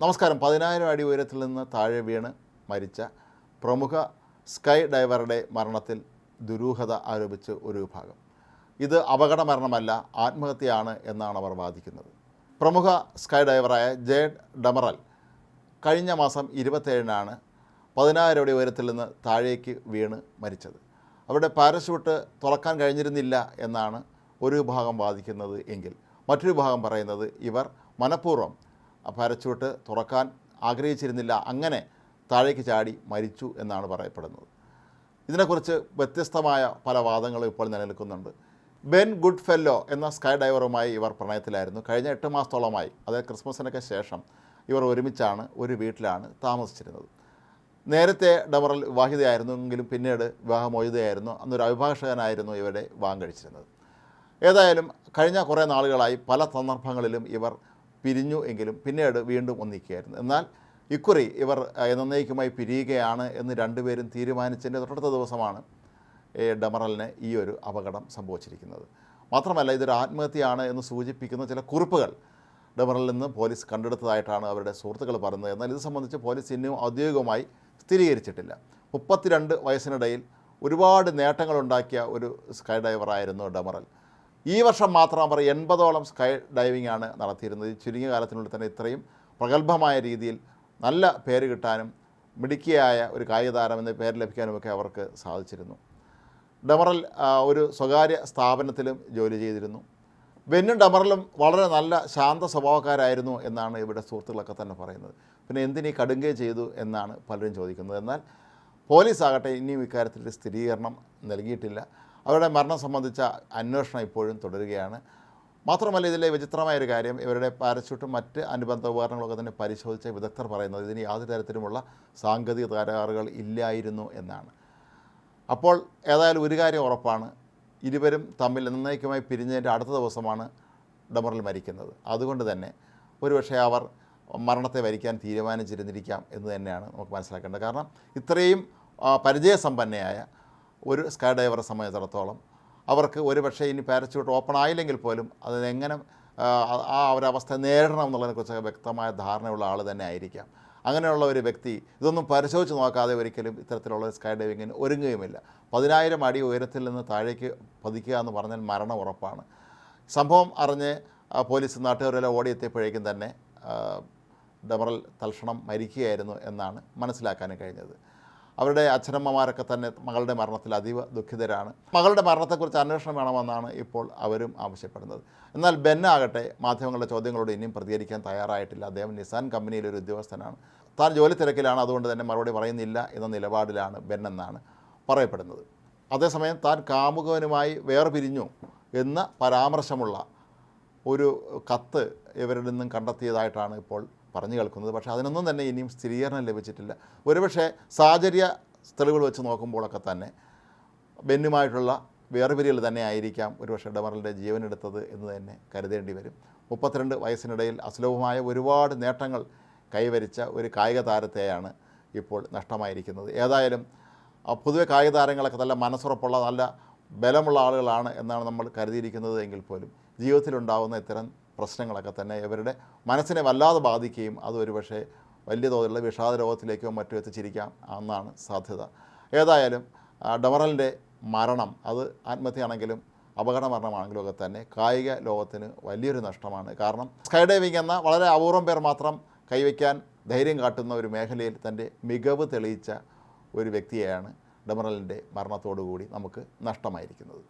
നമസ്കാരം. പതിനായിരം അടി ഉയരത്തിൽ നിന്ന് താഴെ വീണ് മരിച്ച പ്രമുഖ സ്കൈ ഡൈവറുടെ മരണത്തിൽ ദുരൂഹത ആരോപിച്ച് ഒരു വിഭാഗം. ഇത് അപകട മരണമല്ല ആത്മഹത്യയാണ് എന്നാണ് അവർ വാദിക്കുന്നത്. പ്രമുഖ സ്കൈ ഡൈവറായ ജേഡ് ഡമറൽ കഴിഞ്ഞ മാസം ഇരുപത്തേഴിനാണ് പതിനായിരം അടി ഉയരത്തിൽ നിന്ന് താഴേക്ക് വീണ് മരിച്ചത്. അവരുടെ പാരഷൂട്ട് തുറക്കാൻ കഴിഞ്ഞിരുന്നില്ല എന്നാണ് ഒരു വിഭാഗം വാദിക്കുന്നത് എങ്കിൽ മറ്റൊരു വിഭാഗം പറയുന്നത് ഇവർ മനഃപൂർവം പാരച്ചൂട്ട് തുറക്കാൻ ആഗ്രഹിച്ചിരുന്നില്ല. അങ്ങനെ താഴേക്ക് ചാടി മരിച്ചു എന്നാണ് പറയപ്പെടുന്നത്. ഇതിനെക്കുറിച്ച് വ്യത്യസ്തമായ പല വാദങ്ങളും ഇപ്പോൾ നിലനിൽക്കുന്നുണ്ട്. ബെൻ ഗുഡ് ഫെല്ലോ എന്ന സ്കൈ ഡൈവറുമായി ഇവർ പ്രണയത്തിലായിരുന്നു. കഴിഞ്ഞ എട്ട് മാസത്തോളമായി അതായത് ക്രിസ്മസിനൊക്കെ ശേഷം ഇവർ ഒരുമിച്ചാണ് ഒരു വീട്ടിലാണ് താമസിച്ചിരുന്നത്. നേരത്തെ ഡമറൽ വിവാഹിതയായിരുന്നെങ്കിലും പിന്നീട് വിവാഹമോചിതയായിരുന്നു അന്നൊരു അഭിഭാഷകനായിരുന്നു ഇവരെ വിവാഹം കഴിച്ചിരുന്നത്. ഏതായാലും കഴിഞ്ഞ കുറേ നാളുകളായി പല സന്ദർഭങ്ങളിലും ഇവർ പിരിഞ്ഞു എങ്കിലും പിന്നീട് വീണ്ടും ഒന്നിക്കുകയായിരുന്നു. എന്നാൽ ഇക്കുറി ഇവർ എന്നേക്കുമായി പിരിയുകയാണ് എന്ന് രണ്ടുപേരും തീരുമാനിച്ചതിന്റെ തൊട്ടടുത്ത ദിവസമാണ് ഡമറലിന് ഈ ഒരു അപകടം സംഭവിച്ചിരിക്കുന്നത്. മാത്രമല്ല ഇതൊരു ആത്മഹത്യയാണ് എന്ന് സൂചിപ്പിക്കുന്ന ചില കുറിപ്പുകൾ ഡമറലിൽ നിന്ന് പോലീസ് കണ്ടെടുത്തതായിട്ടാണ് അവരുടെ സുഹൃത്തുക്കൾ പറയുന്നത്. എന്നാൽ ഇത് സംബന്ധിച്ച് പോലീസ് ഇനിയും ഔദ്യോഗികമായി സ്ഥിരീകരിച്ചിട്ടില്ല. മുപ്പത്തിരണ്ട് വയസ്സിനിടയിൽ ഒരുപാട് നേട്ടങ്ങളുണ്ടാക്കിയ ഒരു സ്കൈ ഡൈവറായിരുന്നു ഡമറൽ. ഈ വർഷം മാത്രം അവർ എൺപതോളം സ്കൈ ഡൈവിംഗ് ആണ് നടത്തിയിരുന്നത് ചുരുങ്ങിയ കാലത്തിനുള്ളിൽ തന്നെ ഇത്രയും പ്രഗത്ഭമായ രീതിയിൽ നല്ല പേര് കിട്ടാനും മിടുക്കിയായ ഒരു കായിക താരം എന്ന പേര് ലഭിക്കാനുമൊക്കെ അവർക്ക് സാധിച്ചിരുന്നു. ഡമറൽ ഒരു സ്വകാര്യ സ്ഥാപനത്തിലും ജോലി ചെയ്തിരുന്നു. ബെന്നും ഡമറലും വളരെ നല്ല ശാന്ത സ്വഭാവക്കാരായിരുന്നു എന്നാണ് ഇവിടെ സുഹൃത്തുക്കളൊക്കെ തന്നെ പറയുന്നത്. പിന്നെ എന്തിനീ കടുങ്കേ ചെയ്തു എന്നാണ് പലരും ചോദിക്കുന്നത്. എന്നാൽ പോലീസ് ആകട്ടെ ഇനിയും ഇക്കാര്യത്തിൽ സ്ഥിരീകരണം നൽകിയിട്ടില്ല. അവരുടെ മരണം സംബന്ധിച്ച അന്വേഷണം ഇപ്പോഴും തുടരുകയാണ്. മാത്രമല്ല ഇതിലെ വിചിത്രമായൊരു കാര്യം ഇവരുടെ പാരച്യൂട്ടും മറ്റ് അനുബന്ധ ഉപകരണങ്ങളൊക്കെ തന്നെ പരിശോധിച്ച വിദഗ്ധർ പറയുന്നത് ഇതിന് യാതൊരു തരത്തിലുമുള്ള സാങ്കേതിക തകരാറുകൾ ഇല്ലായിരുന്നു എന്നാണ്. അപ്പോൾ ഏതായാലും ഒരു കാര്യം ഉറപ്പാണ് ഇരുവരും തമ്മിൽ നിർണയിക്കുമായി പിരിഞ്ഞതിന്റെ അടുത്ത ദിവസമാണ് ഡമറിൽ മരിക്കുന്നത്. അതുകൊണ്ട് തന്നെ ഒരുപക്ഷെ അവർ മരണത്തെ വരിക്കാൻ തീരുമാനിച്ചിരുന്നിരിക്കാം എന്ന് തന്നെയാണ് നമുക്ക് മനസ്സിലാക്കേണ്ടത്. കാരണം ഇത്രയും പരിചയസമ്പന്നയായ ഒരു സ്കൈ ഡൈവറെ സംബന്ധിച്ചിടത്തോളം അവർക്ക് ഒരുപക്ഷെ ഇനി പാരച്യൂട്ട് ഓപ്പൺ ആയില്ലെങ്കിൽ പോലും അതിനെങ്ങനെ ആ, ഒരവസ്ഥ നേരിടണം എന്നുള്ളതിനെക്കുറിച്ച് വ്യക്തമായ ധാരണയുള്ള ആൾ തന്നെ ആയിരിക്കാം. അങ്ങനെയുള്ള ഒരു വ്യക്തി ഇതൊന്നും പരിശോധിച്ച് നോക്കാതെ ഒരിക്കലും ഇത്തരത്തിലുള്ള സ്കൈ ഡൈവിങ്ങിന് ഒരുങ്ങുകയുമില്ല. പതിനായിരം അടി ഉയരത്തിൽ നിന്ന് താഴേക്ക് പതിക്കുക എന്ന് പറഞ്ഞാൽ മരണം ഉറപ്പാണ്. സംഭവം അറിഞ്ഞ് പോലീസ് നാട്ടുകാരെല്ലാം ഓടിയെത്തിയപ്പോഴേക്കും തന്നെ ഡമറൽ തൽക്ഷണം മരിക്കുകയായിരുന്നു എന്നാണ് മനസ്സിലാക്കാനും കഴിഞ്ഞത്. അവരുടെ അച്ഛനമ്മമാരൊക്കെ തന്നെ മകളുടെ മരണത്തിൽ അതീവ ദുഃഖിതരാണ്. മകളുടെ മരണത്തെക്കുറിച്ച് അന്വേഷണം വേണമെന്നാണ് ഇപ്പോൾ അവരും ആവശ്യപ്പെടുന്നത്. എന്നാൽ ബെന്നാകട്ടെ മാധ്യമങ്ങളുടെ ചോദ്യങ്ങളോട് ഇനിയും പ്രതികരിക്കാൻ തയ്യാറായിട്ടില്ല. അദ്ദേഹം നിസാൻ കമ്പനിയിലെ ഒരു ഉദ്യോഗസ്ഥനാണ്. താൻ ജോലി തിരക്കിലാണ് അതുകൊണ്ട് തന്നെ മറുപടി പറയുന്നില്ല എന്ന നിലപാടിലാണ് ബെൻ എന്നാണ് പറയപ്പെടുന്നത്. അതേസമയം താൻ കാമുകവനുമായി വേർപിരിഞ്ഞു എന്ന പരാമർശമുള്ള ഒരു കത്ത് ഇവരിൽ നിന്നും കണ്ടെത്തിയതായിട്ടാണ് ഇപ്പോൾ പറഞ്ഞു കേൾക്കുന്നത്. പക്ഷേ അതിനൊന്നും തന്നെ ഇനിയും സ്ഥിരീകരണം ലഭിച്ചിട്ടില്ല. ഒരുപക്ഷെ സാഹചര്യ തെളിവുകൾ വെച്ച് നോക്കുമ്പോഴൊക്കെ തന്നെ ബെന്നുമായിട്ടുള്ള വേർപിരിയൽ തന്നെ ആയിരിക്കാം ഒരുപക്ഷെ ജീവൻ ജീവനെടുത്തത് എന്ന് തന്നെ കരുതേണ്ടി വരും. മുപ്പത്തിരണ്ട് വയസ്സിനിടയിൽ അസുലഭമായ ഒരുപാട് നേട്ടങ്ങൾ കൈവരിച്ച ഒരു കായിക താരത്തെയാണ് ഇപ്പോൾ നഷ്ടമായിരിക്കുന്നത്. ഏതായാലും പൊതുവെ കായിക താരങ്ങളൊക്കെ നല്ല മനസ്സുറപ്പുള്ള നല്ല ബലമുള്ള ആളുകളാണ് എന്നാണ് നമ്മൾ കരുതിയിരിക്കുന്നത് എങ്കിൽ പോലും ജീവിതത്തിലുണ്ടാകുന്ന ഇത്തരം പ്രശ്നങ്ങളൊക്കെ തന്നെ ഇവരുടെ മനസ്സിനെ വല്ലാതെ ബാധിക്കുകയും അതൊരു പക്ഷേ വലിയ തോതിലുള്ള വിഷാദ രോഗത്തിലേക്കോ മറ്റോ എത്തിച്ചിരിക്കാം എന്നാണ് സാധ്യത. ഏതായാലും ഡമറലിന്റെ മരണം അത് ആത്മഹത്യയാണെങ്കിലും അപകട മരണമാണെങ്കിലും ഒക്കെ തന്നെ കായിക ലോകത്തിന് വലിയൊരു നഷ്ടമാണ്. കാരണം സ്കൈ ഡൈവിംഗ് എന്ന വളരെ അപൂർവം പേർ മാത്രം കൈവയ്ക്കാൻ ധൈര്യം കാട്ടുന്ന ഒരു മേഖലയിൽ തന്റെ മികവ് തെളിയിച്ച ഒരു വ്യക്തിയെയാണ് ഡമറലിന്റെ മരണത്തോടുകൂടി നമുക്ക് നഷ്ടമായിരിക്കുന്നത്.